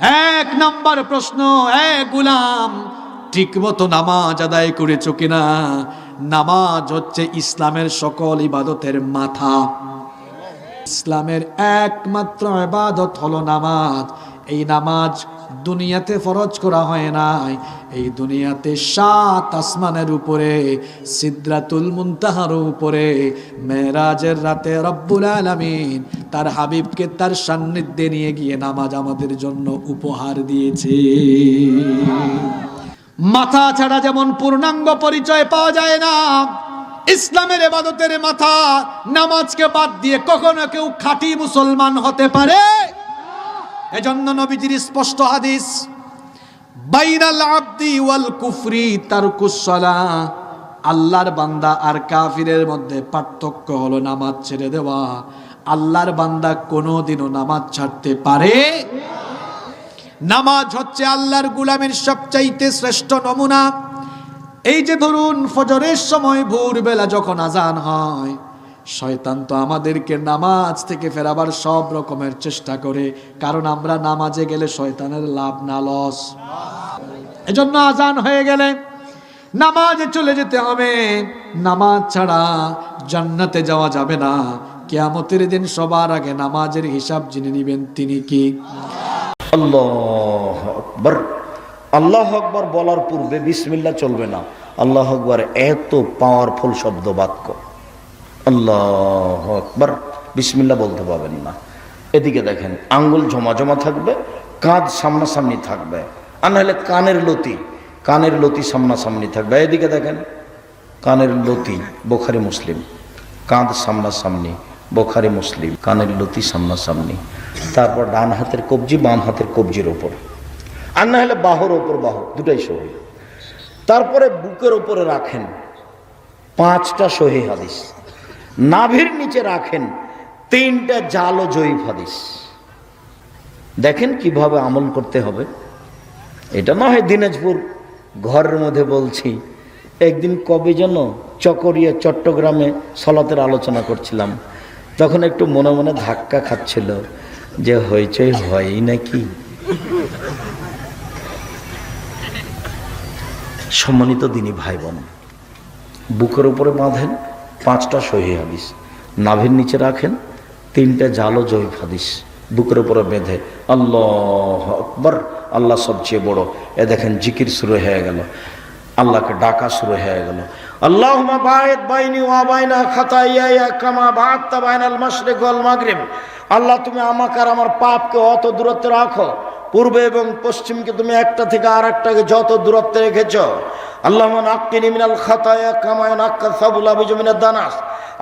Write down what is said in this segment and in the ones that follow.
এক নাম্বার প্রশ্ন এক গুলাম, ঠিক মতো নামাজ আদায় করেছ কিনা? নামাজ হচ্ছে ইসলামের সকল ইবাদতের মাথা। ইসলামের একমাত্র ইবাদত হলো নামাজ। এই নামাজ দুনিয়াতে ফরজ করা হয় নাই। এই দুনিয়াতে সাত আসমানের উপরে, সিদ্রাতুল মুনতাহার উপরে, মেরাজের রাতে রব্বুল আলামিন তার হাবিবকে তার সান্নিধ্যে নিয়ে গিয়ে নামাজ আমাদের জন্য উপহার দিয়েছে। মাথা ছাড়া যেমন পূর্ণাঙ্গ পরিচয় পাওয়া যায় না, ইসলামের এবাদতের মাথা নামাজকে বাদ দিয়ে কখনো কেউ খাঁটি মুসলমান হতে পারে। এজন্য নবীজির স্পষ্ট হাদিস, বাইনাল আব্দি ওয়াল কুফরি তারকুস সালাহ আল্লাহর বান্দা আর কাফিরের মধ্যে পার্থক্য হলো নামাজ ছেড়ে দেওয়া। আল্লাহর বান্দা কোনোদিনও নামাজ ছাড়তে পারে নামাজ হচ্ছে আল্লাহর গুলামের সবচাইতে শ্রেষ্ঠ নমুনা। এই যে ধরুন, ফজরের সময় ভোরবেলা যখন আজান হয় শয়তান তো আমাদেরকে নামাজ থেকে ফেরাবার সব রকমের চেষ্টা করে, কারণ আমরা নামাজে গেলে শয়তানের লাভ না লস। এজন্য আজান হয়ে গেলে নামাজে চলে যেতে হবে। নামাজ ছাড়া জান্নাতে যাওয়া যাবে না। কেয়ামতের দিন সবার আগে নামাজের হিসাব জেনে নিবেন তিনি কি। আল্লাহ আকবর। আল্লাহ আকবর বলার পূর্বে বিসমিল্লা চলবে না। আল্লাহ আকবর এত পাওয়ারফুল শব্দ বাক্য। আল্লাহ আকবর। বিসমিল্লা বলতে পারবেন না। এদিকে দেখেন, আঙ্গুল জমা জমা থাকবে, কাঁধ সামনাসামনি থাকবে। আর নাহলে কানের লতি কানের লতি সামনাসামনি থাকবে। এদিকে দেখেন, কানের লতি, বোখারি মুসলিম। কাঁধ সামনাসামনি, বোখারি মুসলিম। কানের লতি সামনাসামনি। তারপর ডান হাতের কবজি, বাম হাতের কবজির ওপর। আর না হলে বাহুর ওপর বাহু, দুটাই সহি। তারপরে বুকের ওপরে রাখেন, পাঁচটা সহি হাদিস। নাভির নিচে রাখেন, তিনটা জাল ও জয়ীফ হাদিস। দেখেন কীভাবে আমল করতে হবে। এটা না হয় দিনাজপুর ঘরের মধ্যে বলছি, একদিন কবে যেন চকরিয়া, চট্টগ্রামে সলাতের আলোচনা করছিলাম। তখন একটু মনে মনে ধাক্কা খাচ্ছিল যে হইচই হয়ই নাকি। সম্মানিত দিনী ভাই বোন বুকের উপরে বাঁধেন পাঁচটা সহি হাদিস। নাভির নিচে রাখেন, তিনটা জালো জৈব হাদিস। বুকের উপরে বেঁধে, আল্লাহ আকবর, আল্লাহ সবচেয়ে বড়। এ দেখেন জিকির শুরু হয়ে গেল। আল্লাহকে ডাকা শুরু হয়ে গেল। মাগরিব। আল্লাহ, তুমি আমাকে আর আমার পাপকে অত দূরত্বে রাখো। পূর্বে এবং পশ্চিমকে তুমি একটা থেকে আর একটাকে যত দূরত্বে রেখেছ আল্লাহ নাক্কিনি মিনাল খাতায়া কামায় নাক্কা সাবুল আবিজমিনার দানাস।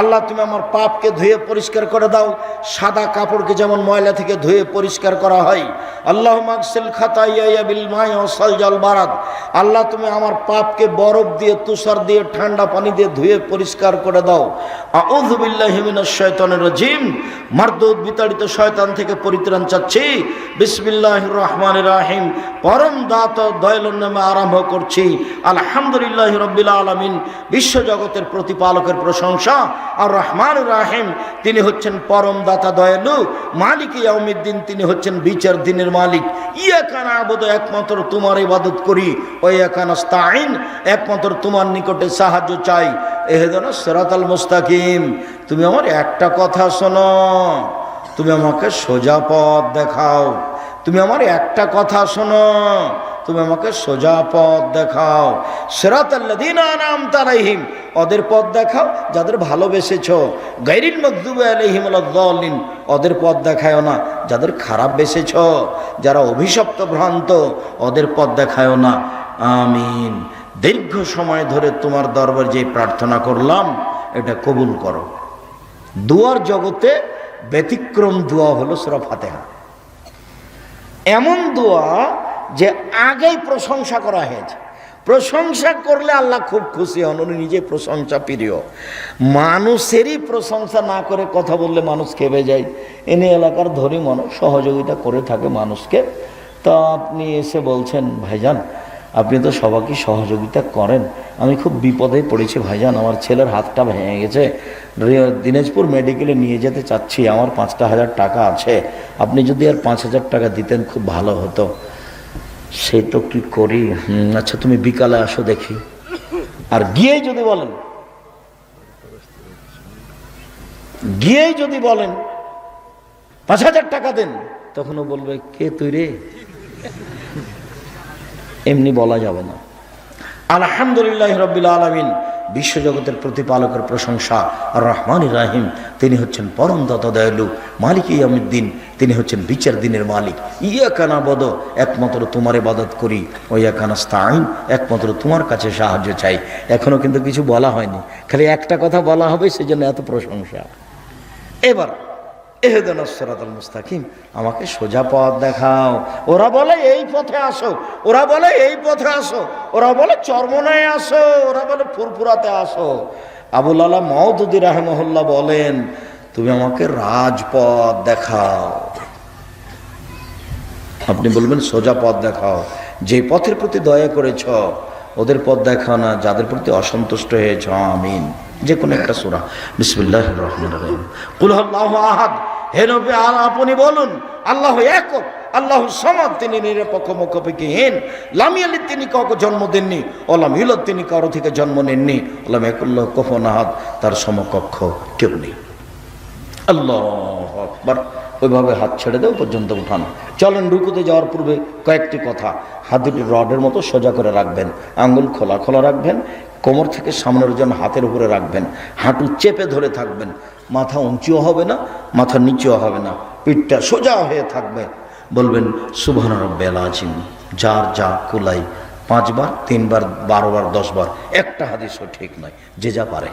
আল্লাহ, তুমি আমার পাপকে ধুয়ে পরিষ্কার করে দাও। সাদা কাপড়কে যেমন ময়লা থেকে ধুয়ে পরিষ্কার করা হয়। আল্লাহ মাকসিল খাতাইয়া বিল মায় সাল জল বারাদ। আল্লাহ, তুমি আমার পাপকে বরফ দিয়ে, তুষার দিয়ে, ঠান্ডা পানি দিয়ে ধুয়ে পরিষ্কার করে দাও। আউযুবিল্লাহি শয়তানের রাজিম। মারদুদ বিতাড়িত শয়তান থেকে পরিত্রাণ চাচ্ছি। বিসমিল্লাহির রহমানির রাহিম। পরম দাত দয়ালুর নামে আরম্ভ করছি। আলহামদুলিল্লাহ রব্বিল আলামিন, বিশ্বজগতের প্রতিপালকের প্রশংসা। আর রহমান রাহিম, তিনি হচ্ছেন পরম দাতা দয়ালু। মালিক ইয়াউমিদ্দিন, তিনি হচ্ছেন বিচার দিনের মালিক। ইয়া কানা আবদ একমাত্র তোমার ইবাদত করি। ও ইয়াকানাস্তাইন একমাত্র তোমার নিকটে সাহায্য চাই। এহেদনা সেরাতাল মুস্তাকিম। তুমি আমার একটা কথা শোনো। তুমি আমাকে সোজা পথ দেখাও। তুমি আমার একটা কথা শোনো। তুমি আমাকে সোজা পথ দেখাও। সেরাতাল্লাদিন আনাম তালাইহিম ওদের পথ দেখাও যাদের ভালোবেসেছ। গাইরিন মকদুবে আলহিম ওদের পথ দেখায় না যাদের খারাপ বেসেছ। যারা অভিশপ্ত ভ্রান্ত, ওদের পথ দেখায় না। আমিন। দীর্ঘ সময় ধরে তোমার দরবার যে প্রার্থনা করলাম, এটা কবুল করো। দুয়ার জগতে ব্যতিক্রম দোয়া হলো সুরা ফাতেহা। এমন দোয়া যে আগেই প্রশংসা করা হয়েছে। প্রশংসা করলে আল্লাহ খুব খুশি হন, উনি নিজে প্রশংসা প্রিয়। মানুষেরই প্রশংসা না করে কথা বললে মানুষ খেপে যায়। এনে এলাকার ধনী মানুষ সহযোগিতা করে থাকে মানুষকে। তা আপনি এসে বলছেন, ভাইজান, আপনি তো সবাইকে সহযোগিতা করেন। আমি খুব বিপদে পড়েছি, ভাইজান, আমার ছেলের হাতটা ভেঙে গেছে। দিনাজপুর মেডিকেলে নিয়ে যেতে চাচ্ছি, আমার পাঁচটা হাজার টাকা আছে। আপনি যদি আর পাঁচ হাজার টাকা দিতেন, খুব ভালো হতো। সে তো কি করি? আচ্ছা তুমি বিকালে আসো দেখি। আর গিয়েই যদি বলেন, গিয়েই যদি বলেন, পাঁচ হাজার টাকা দেন তখন ও বলবে, কে তুই রে? এমনি বলা যাবে না। আলহামদুলিল্লাহ রবিল আলমিন, বিশ্বজগতের প্রতিপালকের প্রশংসা আর রহমান রাহিম। তিনি হচ্ছেন পরম দত দয়ালু, মালিক ইয়ামুদ্দিন। তিনি হচ্ছেন বিচার দিনের মালিক। ইয়া কানা বদ একমাত্র তোমার ইবাদত করি। ও ইয়া কানা স্তাইন একমাত্র তোমার কাছে সাহায্য চাই। এখনও কিন্তু কিছু বলা হয়নি। খালি একটা কথা বলা হবে, সেজন্য এত প্রশংসা। এবার মুস্তাকিম। আমাকে সোজা পথ দেখাও। ওরা বলে, এই পথে আসো। ওরা বলে, এই পথে আসো। ওরা বলে, চর্মনায় আসো। ওরা বলে, ফুরফুরাতে আসো। আবুল আলা মহদুদি রাহেমহল্লা বলেন, তুমি আমাকে রাজপথ দেখাও। আপনি বলবেন, সোজা পথ দেখাও। যে পথের প্রতি দয়া করেছ, ওদের পথ দেখাও না, যাদের প্রতি অসন্তুষ্ট হয়েছ। আমিন। যে কোনো একটা সুরা। বিসমুল্লাহ রহমান রহিম। কুল আহাদ। হে নবী, আর আপনি বলুন, আল্লাহ একক, আল্লাহ সমাদ, তিনি নিরপেক্ষ মুখপিহীন লামিয়ালি তিনি কাউকে জন্ম দেননি ওলাম ইলত তিনি কারও থেকে জন্ম নেননি। ওলাম একুল্লাহ কফন আহাদ, তার সমকক্ষ কেউ নেই। আল্লাহ আকবার। ওইভাবে হাত ছেড়ে দেও পর্যন্ত উঠানো। চলেন, রুকুতে যাওয়ার পূর্বে কয়েকটি কথা। হাত দুটি রডের মতো সোজা করে রাখবেন। আঙ্গুল খোলা খোলা রাখবেন। কোমর থেকে সামনের ওজন হাতের উপরে রাখবেন। হাঁটু চেপে ধরে থাকবেন। মাথা উঁচুও হবে না, মাথা নিচুও হবে না। পিঠটা সোজা হয়ে থাকবে। বলবেন, সুবহান রব্বেল আজিম যার যা কুলাই, পাঁচবার, তিনবার, বারোবার, দশবার, একটা হাদিসও ঠিক নয়, যে যা পারে।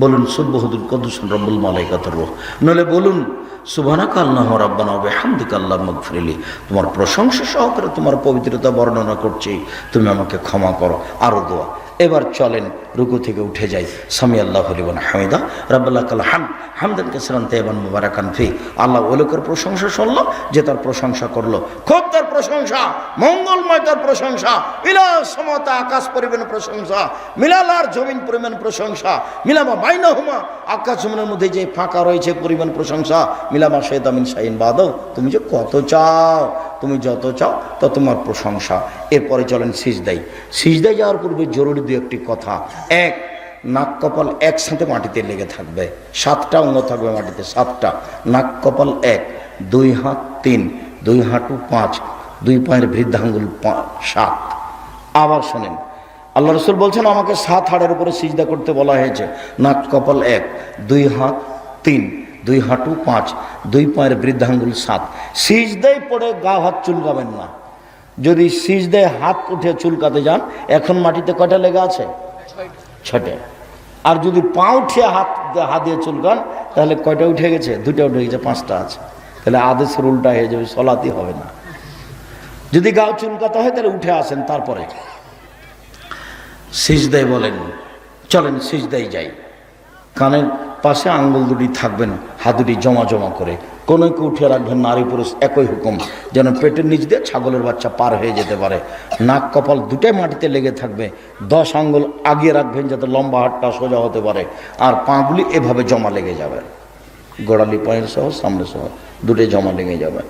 বলুন সুবহুদুল কদুসুন রব্বুল মালাইকাতুর রূহ। নলে বলুন, সুবহানাকা আল্লাহু রাব্বানা ওয়া বিহামদিকা আল্লাহুম্মা মাগফিরলি তোমার প্রশংসা সহকারে তোমার পবিত্রতা বর্ণনা করছি। তুমি আমাকে ক্ষমা করো, আরও দোয়া। এবার চলেন। রুকু থেকে উঠে যাই। সামি আল্লাহ হলিবন হামিদা। রাব্বাল্লাহ কাল হাম। হামদান কাসরান তেবান মুবারাকান ফি। আল্লাহ ওই লোকের প্রশংসা শুনলো, যে তার প্রশংসা করল। খুব তার প্রশংসা, মঙ্গলময় তার প্রশংসা। মিলা সমতা, আকাশ পরিমাণ প্রশংসা। মিলালার জমিন পরিমাণ প্রশংসা। মিলামা বাইনা হুমা আকাশ জমিনের মধ্যে যে ফাঁকা রয়েছে পরিমাণ প্রশংসা। মিলামা শেদামিন শাহিন বাদও, তুমি যে কত চাও, তুমি যত চাও তত তোমার প্রশংসা। এরপরে চলেন সিজদাই সিজদাই যাওয়ার পূর্বে জরুরি দু একটি কথা। এক, নাক কপাল একসাথে মাটিতে লেগে থাকবে। সাতটা অঙ্গ থাকবে মাটিতে, সাতটা। নাক কপাল এক, দুই হাত তিন, দুই হাঁটু পাঁচ, দুই পায়ের বৃদ্ধাঙ্গুল সাত। আবার শোনেন, আল্লাহ রসুল বলছেন, আমাকে সাত হাড়ের উপরে সিজদা করতে বলা হয়েছে। নাক কপাল এক, দুই হাত তিন, দুই হাঁটু পাঁচ, দুই পায়ের বৃদ্ধাঙ্গুল সাত। সিজদাই পড়ে গা হাত চুলকাবেন না। যদি সিজদায় হাত উঠে চুলকাতে যান, এখন মাটিতে কয়টা লেগে আছে? ছটে। আর যদি পা উঠে হাত হাত দিয়ে চুলকান, তাহলে কয়টা উঠে গেছে? দুটা উঠে গেছে, পাঁচটা আছে। তাহলে আদেশের উল্টা হয়ে যাবে, সলাতি হবে না। যদি গাও চুলকাতে হয়, তাহলে উঠে আসেন তারপরে। সিজদাই বলেন, চলেন সিজদাই যাই। কানের পাশে আঙ্গুল দুটি থাকবেন হাত দুটি জমা জমা করে। কোনো কেউ উঠে রাখবেন নারী পুরুষ একই হুকুম, যেন পেটের নিচ দিয়ে ছাগলের বাচ্চা পার হয়ে যেতে পারে। নাক কপাল দুটাই মাটিতে লেগে থাকবে, দশ আঙ্গুল আগিয়ে রাখবেন যাতে লম্বা হাতটা সোজা হতে পারে, আর পাগুলি এভাবে জমা লেগে যাবে। গোড়ালি পায়ের সহ, সামনে সহ, দুটোই জমা লেগে যাবে।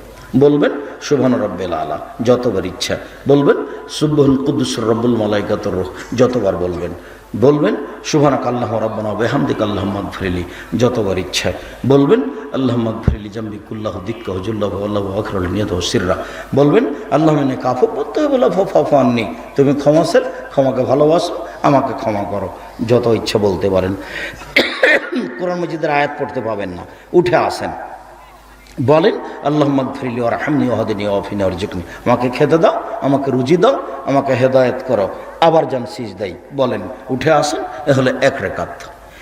বলবেন সুবহান রব্বেল আলা, যতবার ইচ্ছা। বলবেন সুবহান কুদ্দুস রব্বুল মালাইকাতুর রূহ, যতবার বলবেন। বলবেন, সুবহানাক আল্লাহ রাব্বানা বেহামদিক আল্লাহ মাগফিরলি যতবার ইচ্ছা বলবেন আল্লাহ মাগফিরলি জামবি কুল্লাহ দিক্কা হুজুল্লাহ আল্লাহ আকরাল নিয়ত সিররা। বলবেন, আল্লাহ মিনে কাফু করতে হবে ফাফাননি তুমি ক্ষমা ক্ষমাশীল ক্ষমাকে ভালোবাসো, আমাকে ক্ষমা করো। যত ইচ্ছা বলতে পারেন। কোরআন মজিদের আয়াত পড়তে পাবেন না। উঠে আসেন। বলেন আল্লাহ মগফিরিলি ওর হামনি ওহদিনী অফিনী অর্জুকনি আমাকে খেতে দাও, আমাকে রুজি দাও, আমাকে হেদায়ত করো। আবার যান সিজ দেই বলেন, উঠে আসেন, এ এক রেখাত।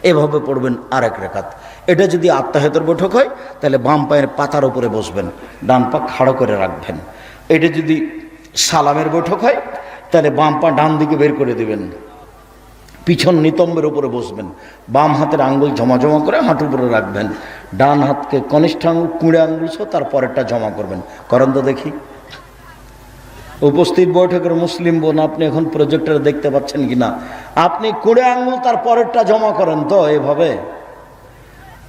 এভাবে পড়বেন আর এক রেখাত। এটা যদি আত্মাহেতর বৈঠক হয়, তাহলে বাম পায়ের পাতার উপরে বসবেন, ডান পা খাড়ো করে রাখবেন। এটা যদি সালামের বৈঠক হয়, তাহলে বাম পা ডান দিকে বের করে দিবেন। পিছন নিতম্বের উপরে বসবেন। বাম হাতের আঙ্গুল জমা জমা করে হাঁটুর উপরে রাখবেন। ডান হাতকে কনিষ্ঠ আঙ্গুল কুঁড়ে আঙ্গুল সহ তার পরেরটা জমা করবেন। করেন তো দেখি। উপস্থিত বৈঠকের মুসলিম বোন, আপনি এখন প্রজেক্টরে দেখতে পাচ্ছেন কিনা? আপনি কুড়ে আঙ্গুল তার পরেরটা জমা করেন তো এভাবে?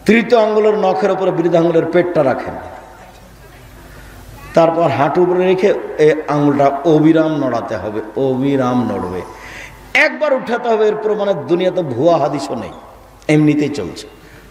তৃতীয় আঙ্গুলের নখের উপরে বৃদ্ধ আঙ্গুলের পেটটা রাখেন। তারপর হাঁটু উপরে রেখে এই আঙুলটা অবিরাম নড়াতে হবে, অবিরাম নড়বে। একবার উঠাতে হবে, এর প্রমাণে দুনিয়াতে ভুয়া হাদিসও নেই। এমনিতেই চলছে।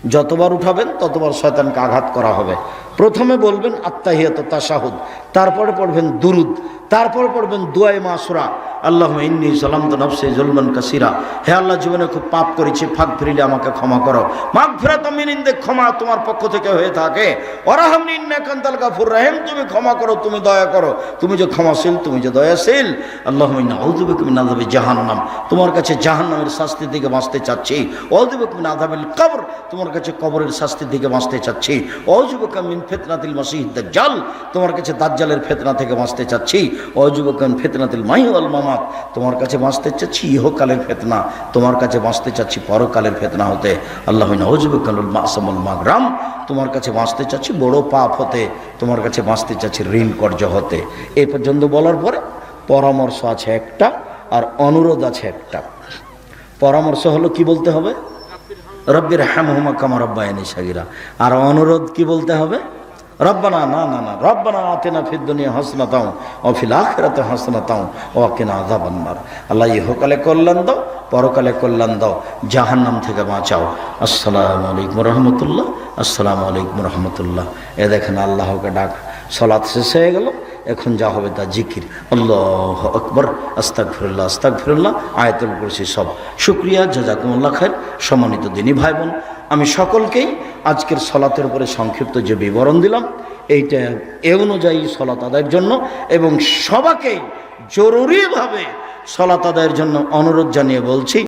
যতবার উঠাবেন, ততবার শয়তানকে আঘাত করা হবে। প্রথমে বলবেন আত্মাহিয়াত তাসাহুদ তারপরে পড়বেন দুরুদ, তারপরে পড়বেন দুয়াই মাসুরা। আল্লাহ ইন্নি সালাম তো নফসে জুলমান কাসিরা। হে আল্লাহ, জীবনে খুব পাপ করেছি, ফাঁক ফিরিলে আমাকে ক্ষমা করো। মাঘ ফেরাত মিনিন্দে ক্ষমা তোমার পক্ষ থেকে হয়ে থাকে। অরাহামনি ইন্নাকান্তাল গাফুর রাহিম, তুমি ক্ষমা করো, তুমি দয়া করো। তুমি যে ক্ষমাশীল, তুমি যে দয়াশীল। আল্লাহ আউদুবিকুমিন আযাবি জাহান্নাম, তোমার কাছে জাহান্নামের শাস্তি থেকে বাঁচতে চাচ্ছি। অউদুবিকুমিন আযাবিল কবর, তোমার কাছে কবরের শাস্তি থেকে বাঁচতে চাচ্ছি। অযুবকামিন ফিতনাতিল মাসিহ দাজ্জাল, তোমার কাছে দাজ্জালের ফেতনা থেকে বাঁচতে চাচ্ছি। অযুবকান ফিতনাতিল মাহিওয়াল মামাত, তোমার কাছে বাঁচতে চাচ্ছি ইহকালের ফেতনা, তোমার কাছে বাঁচতে চাচ্ছি পরকালের ফেতনা হতে। আল্লাহ নজুবকানুল মাসামুল মাগরাম, তোমার কাছে বাঁচতে চাচ্ছি বড় পাপ হতে, তোমার কাছে বাঁচতে চাচ্ছি ঋণ কর্য হতে। এই পর্যন্ত বলার পরে পরামর্শ আছে একটা আর অনুরোধ আছে একটা। পরামর্শ হলো কি বলতে হবে? রব্বির হ্যামহুমা কামা রব্বায়নি সাগিরা। আর অনুরোধ কি বলতে হবে? রব্বানা, না না না, রব্বানা আতেনা ফির দুনিয়া হাসনা তাও ও ফিল আখেরাতে হাসনা তাও ও কিনা আযাবান্নার। আল্লাহ ইহকালে কল্যাণ দাও, পরকালে কল্যাণ দাও, জাহান্নাম থেকে বাঁচাও। আসসালামু আলাইকুম রহমতুল্লাহ আসসালামু আলাইকুম রহমতুল্লাহ এ দেখেন আল্লাহকে ডাক, সলাৎ শেষ হয়ে গেল এখন যা হবে তা জিকির। আল্লাহ আকবর। আস্তাক ফিরুল্লাহ আস্তাক ফিরুল্লাহ আয়তুল কুরসি সব। শুক্রিয়া, জাজাকুমুল্লাহ খায়ের সম্মানিত দিনী ভাই বোন আমি সকলকেই আজকের সলাতের উপরে সংক্ষিপ্ত যে বিবরণ দিলাম, এইটা এ অনুযায়ী সলাত আদায়ের জন্য এবং সবাকেই জরুরিভাবে সলাত আদায়ের জন্য অনুরোধ জানিয়ে বলছি